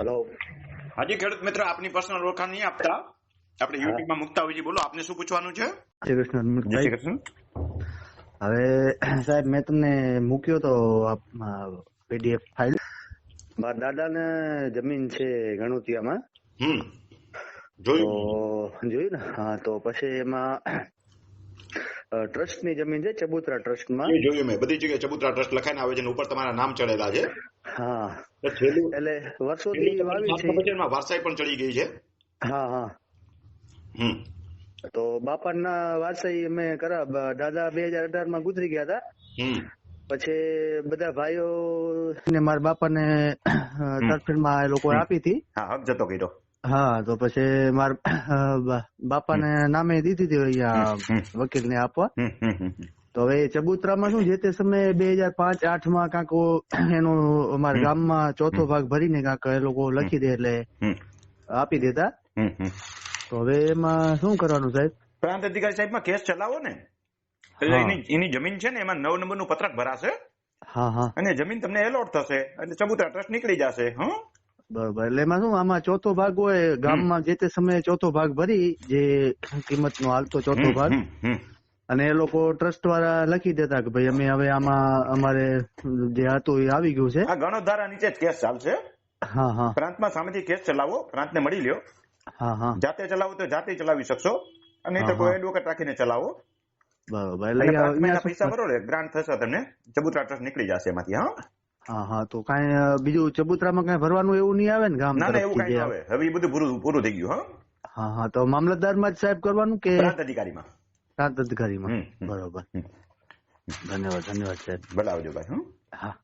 Hello હાજી ખેડૂત મિત્ર આપની પર્સનલ ઓળખાણ નહીં આપતા. આપણે યુટ્યુબમાં મૂકતા હોય બોલો. આપને શું પૂછવાનું છે? શ્રી કૃષ્ણ જય કૃષ્ણ. હવે સાહેબ મેં તમને મૂક્યો તો પીડીએફ ફાઇલ મારા દાદાને જમીન છે ગણોતિયામાં. હમ. જોયું? જોયું ને? હા તો પછી એમાં ટ્રસ્ટની જમીન છે ચબુતરા ટ્રસ્ટમાં. એ જોયું મેં. બધી જગ્યાએ ચબુતરા ટ્રસ્ટ લખાઈને આવે છે ઉપર તમારા નામ ચડેલા છે. હા. એટલે વર્ષોથી વાવી છે. વારસાઈ પણ ચડી ગઈ છે. હા હા. હમ. તો બાપાના વારસાઈ અમે કરા. દાદા બે હજાર અઢારમાં ગુજરી ગયા હતા. પછી બધા ભાઈઓ ને મારા બાપાને તરફેણમાં એ લોકો આપી હતી. હા હક જતો કર્યો. હા તો પછી મારા બાપાને નામે દીધી હતી અહીંયા વકીલ ને આપવા. હમ હમ હમ હમ. તો હવે ચબુતરામાં શું જે તે સમયે બે હજાર પાંચ આઠમાં કાંક એનો અમારા ગામમાં ચોથો ભાગ ભરીને કાંક એ લોકો લખી દે એટલે આપી દેતા. હમ હમ. તો હવે એમાં શું કરવાનું સાહેબ? પ્રાંત અધિકારી સાહેબમાં કેસ ચલાવો ને. એટલે એની જમીન છે ને એમાં નવ નંબરનું પત્રક ભરાશે. હા હા. અને જમીન તમને એલોટ થશે. અને ચબુતરા ટ્રસ્ટ નીકળી જશે હં? બરોબર. એટલે એમાં શું આમાં ચોથો ભાગ હોય ગામમાં જે તે સમયે ચોથો ભાગ ભરી જે કિંમતનો હાલતો ચોથો ભાગ. અને એ લોકો ટ્રસ્ટ વાળા લખી દેતા કે ભાઈ અમે હવે આમાં અમારે જે હતું એ આવી ગયું છે. આ ગણોધારા નીચે જ કેસ ચાલશે હા હા. પ્રાંતમાં સામેથી કેસ ચલાવો પ્રાંતને મળી લ્યો. હા હા. જાતે ચલાવો તો જાતે ચલાવી શકશો. અને તો કોઈ એડવોકેટ રાખીને ચલાવો. બરોબર. એટલે પ્રાંત પૈસા ભરો ગ્રાન્ટ થશે તમને. ચબુતરા ટ્રસ્ટ નીકળી જશે એમાંથી હા. હા હા તો કાંઈ બીજું ચબુતરામાં કાંઈ ભરવાનું એવું નહીં આવે ને ગામ ના ના એવું કઈ આવે. હવે એ બધું પૂરું પૂરું થઈ ગયું હા? હા હા તો મામલતદારમાં જ સાહેબ કરવાનું કે પ્રાંત અધિકારીમાં. પ્રાંત અધિકારીમાં. બરોબર. ધન્યવાદ ધન્યવાદ સાહેબ. ભલે આવજો ભાઈ હા.